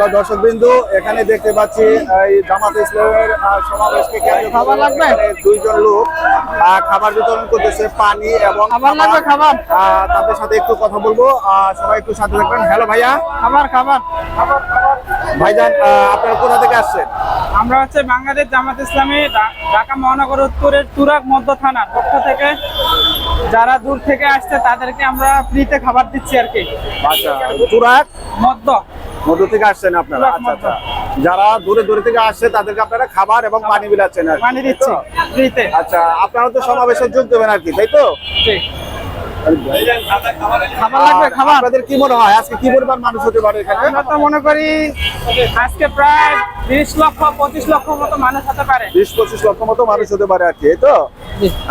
Hello দর্শক বিন্দু এখানে দেখতে পাচ্ছি এই জামাত ইসলামের সমাবেশকে কেন্দ্র খাবার লাগবে? দুইজন লোক খাবার বিতরণ করতেছে পানি এবং খাবার লাগবে, খাবার? তাদের সাথে একটু কথা বলব সবাই একটু সাথে থাকবেন। হ্যালো ভাইয়া। খাবার খাবার। ভাইজান আপনারা কোথা থেকে আসছেন? আমরা হচ্ছে বাংলাদেশ জামাত ইসলামী ঢাকা মহানগর উত্তরের তুরাগ মধ্য থানার পক্ষ থেকে। যারা দূর থেকে আসছে তাদেরকে আমরা ফ্রিতে খাবার দিচ্ছি আর কি। আচ্ছা তুরাক মধ্য। মধু থেকে আসছেন আপনারা? আচ্ছা আচ্ছা। যারা দূরে দূরে থেকে আসছে তাদেরকে আপনারা খাবার এবং পানি বিলাচ্ছেন আর পানি দিচ্ছি আচ্ছা আপনারা তো সমাবেশে যোগ দেবেন আর কি তাই তো? আপনাদের কি মনে হয়? আজকে কি পরিমাণ মানুষ হতে পারে এখানে? আমরা তো মনে করি আজকে প্রায় বিশ লক্ষ পঁচিশ লক্ষ মতো মানুষ হতে পারে। বিশ পঁচিশ লক্ষ মতো মানুষ হতে পারে আর কি তো?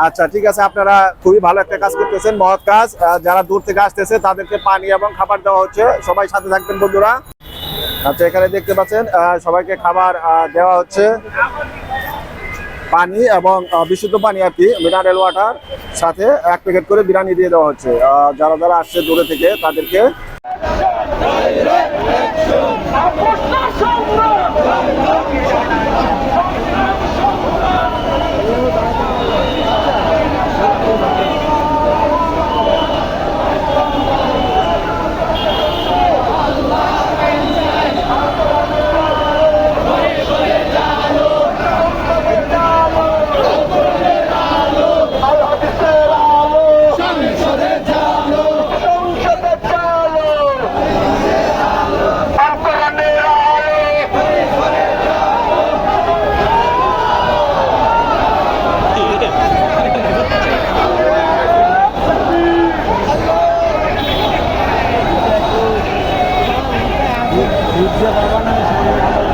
আচ্ছা ঠিক আছে আপনারা খুবই ভালো একটা কাজ করতেছেন মহৎ কাজ। যারা দূর থেকে আসতেছে তাদেরকে পানি এবং খাবার দেওয়া হচ্ছে। সবাই সাথে থাকবেন বন্ধুরা। আচ্ছা এখানে দেখতে পাচ্ছেন সবাইকে খাবার দেওয়া হচ্ছে। পানি এবং বিশুদ্ধ পানি আর কি মিনারেল ওয়াটার সাথে এক প্যাকেট করে বিরিয়ানি দিয়ে দেওয়া হচ্ছে। যারা যারা আসছে দূরে থেকে, তাদেরকে Ciudadana de Seguridad.